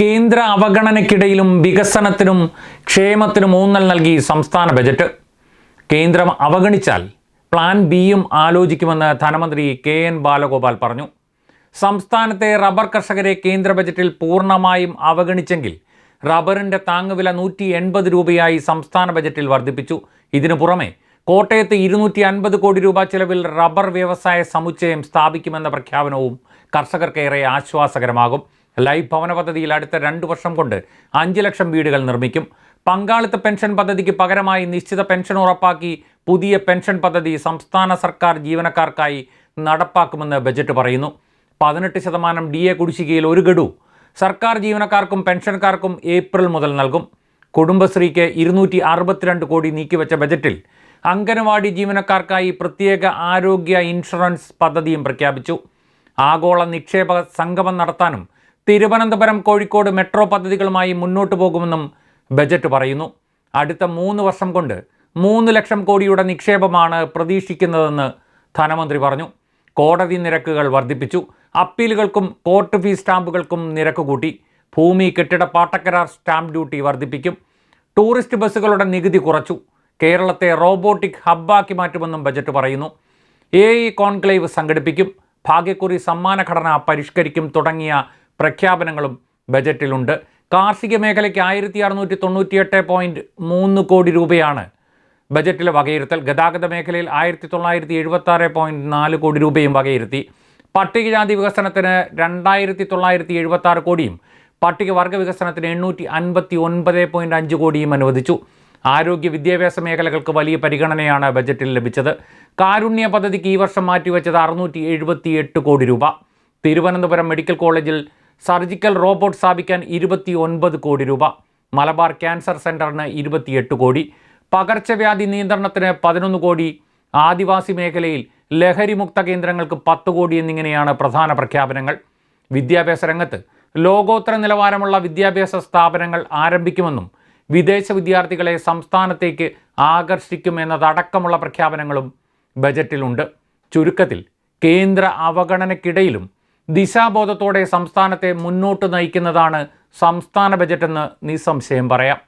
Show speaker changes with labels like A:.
A: കേന്ദ്ര അവഗണനയ്ക്കിടയിലും വികസനത്തിനും ക്ഷേമത്തിനും ഊന്നൽ നൽകി സംസ്ഥാന ബജറ്റ്. കേന്ദ്രം അവഗണിച്ചാൽ പ്ലാൻ ബിയും ആലോചിക്കുമെന്ന് ധനമന്ത്രി കെ എൻ ബാലഗോപാൽ പറഞ്ഞു. സംസ്ഥാനത്തെ റബ്ബർ കർഷകരെ കേന്ദ്ര ബജറ്റിൽ പൂർണമായും അവഗണിച്ചെങ്കിൽ റബ്ബറിന്റെ താങ്ങുവില നൂറ്റി എൺപത് രൂപയായി സംസ്ഥാന ബജറ്റിൽ വർദ്ധിപ്പിച്ചു. ഇതിനു പുറമെ കോട്ടയത്ത് ഇരുന്നൂറ്റി അൻപത് കോടി രൂപ ചെലവിൽ റബ്ബർ വ്യവസായ സമുച്ചയം സ്ഥാപിക്കുമെന്ന പ്രഖ്യാപനവും കർഷകർക്കേറെ ആശ്വാസകരമാകും. ലൈഫ് ഭവന പദ്ധതിയിൽ അടുത്ത രണ്ട് വർഷം കൊണ്ട് അഞ്ച് ലക്ഷം വീടുകൾ നിർമ്മിക്കും. പങ്കാളിത്ത പെൻഷൻ പദ്ധതിക്ക് പകരമായി നിശ്ചിത പെൻഷൻ ഉറപ്പാക്കി പുതിയ പെൻഷൻ പദ്ധതി സംസ്ഥാന സർക്കാർ ജീവനക്കാർക്കായി നടപ്പാക്കുമെന്ന് ബജറ്റ് പറയുന്നു. പതിനെട്ട് ശതമാനം ഡി എ കുടിശ്ശികയിൽ ഒരു ഗഡു. സർക്കാർ ജീവനക്കാർക്കും പെൻഷൻകാർക്കും ഏപ്രിൽ മുതൽ നൽകും. കുടുംബശ്രീക്ക് ഇരുന്നൂറ്റി അറുപത്തിരണ്ട് കോടി നീക്കിവെച്ച ബജറ്റിൽ അംഗനവാടി ജീവനക്കാർക്കായി പ്രത്യേക ആരോഗ്യ ഇൻഷുറൻസ് പദ്ധതിയും പ്രഖ്യാപിച്ചു. ആഗോള നിക്ഷേപ സംഗമം നടത്താനും തിരുവനന്തപുരം കോഴിക്കോട് മെട്രോ പദ്ധതികളുമായി മുന്നോട്ടു പോകുമെന്നും ബജറ്റ് പറയുന്നു. അടുത്ത മൂന്ന് വർഷം കൊണ്ട് മൂന്ന് ലക്ഷം കോടിയുടെ നിക്ഷേപമാണ് പ്രതീക്ഷിക്കുന്നതെന്ന് ധനമന്ത്രി പറഞ്ഞു. കോടതി നിരക്കുകൾ വർദ്ധിപ്പിച്ചു. അപ്പീലുകൾക്കും കോർട്ട് ഫീസ് സ്റ്റാമ്പുകൾക്കും നിരക്ക് കൂട്ടി. ഭൂമി കെട്ടിട പാട്ടക്കരാർ സ്റ്റാമ്പ് ഡ്യൂട്ടി വർദ്ധിപ്പിക്കും. ടൂറിസ്റ്റ് ബസ്സുകളുടെ നികുതി കുറച്ചു. കേരളത്തെ റോബോട്ടിക് ഹബ്ബാക്കി മാറ്റുമെന്നും ബജറ്റ് പറയുന്നു. എ ഇ കോൺക്ലേവ് സംഘടിപ്പിക്കും. ഭാഗ്യക്കുറി സമ്മാന ഘടന പരിഷ്കരിക്കും തുടങ്ങിയ പ്രഖ്യാപനങ്ങളും ബജറ്റിലുണ്ട്. കാർഷിക മേഖലയ്ക്ക് ആയിരത്തി അറുന്നൂറ്റി തൊണ്ണൂറ്റിയെട്ട് പോയിന്റ് മൂന്ന് കോടി രൂപയാണ് ബജറ്റിലെ വകയിരുത്തൽ. ഗതാഗത മേഖലയിൽ ആയിരത്തി തൊള്ളായിരത്തി എഴുപത്തി ആറ് പോയിന്റ് നാല് കോടി രൂപയും വകയിരുത്തി. പട്ടികജാതി വികസനത്തിന് രണ്ടായിരത്തി തൊള്ളായിരത്തി എഴുപത്തി ആറ് കോടിയും പട്ടികവർഗ വികസനത്തിന് എണ്ണൂറ്റി അൻപത്തി ഒൻപത് പോയിന്റ് അഞ്ച് കോടിയും അനുവദിച്ചു. ആരോഗ്യ വിദ്യാഭ്യാസ മേഖലകൾക്ക് വലിയ പരിഗണനയാണ് ബജറ്റിൽ ലഭിച്ചത്. കാരുണ്യ പദ്ധതിക്ക് ഈ വർഷം മാറ്റിവെച്ചത് അറുന്നൂറ്റി എഴുപത്തി എട്ട് കോടി രൂപ. തിരുവനന്തപുരം മെഡിക്കൽ കോളേജിൽ സർജിക്കൽ റോബോട്ട് സ്ഥാപിക്കാൻ ഇരുപത്തി ഒൻപത് കോടി രൂപ. മലബാർ ക്യാൻസർ സെന്ററിന് ഇരുപത്തിയെട്ട് കോടി. പകർച്ചവ്യാധി നിയന്ത്രണത്തിന് പതിനൊന്ന് കോടി. ആദിവാസി മേഖലയിൽ ലഹരിമുക്ത കേന്ദ്രങ്ങൾക്ക് പത്ത് കോടി എന്നിങ്ങനെയാണ് പ്രധാന പ്രഖ്യാപനങ്ങൾ. വിദ്യാഭ്യാസ രംഗത്ത് ലോകോത്തര നിലവാരമുള്ള വിദ്യാഭ്യാസ സ്ഥാപനങ്ങൾ ആരംഭിക്കുമെന്നും വിദേശ വിദ്യാർത്ഥികളെ സംസ്ഥാനത്തേക്ക് ആകർഷിക്കുമെന്നതടക്കമുള്ള പ്രഖ്യാപനങ്ങളും ബജറ്റിലുണ്ട്. ചുരുക്കത്തിൽ കേന്ദ്ര അവഗണനയ്ക്കിടയിലും ദിശാബോധത്തോടെ സംസ്ഥാനത്തെ മുന്നോട്ട് നയിക്കുന്നതാണ് സംസ്ഥാന ബജറ്റെന്ന് നിസ്സംശയം പറയാം.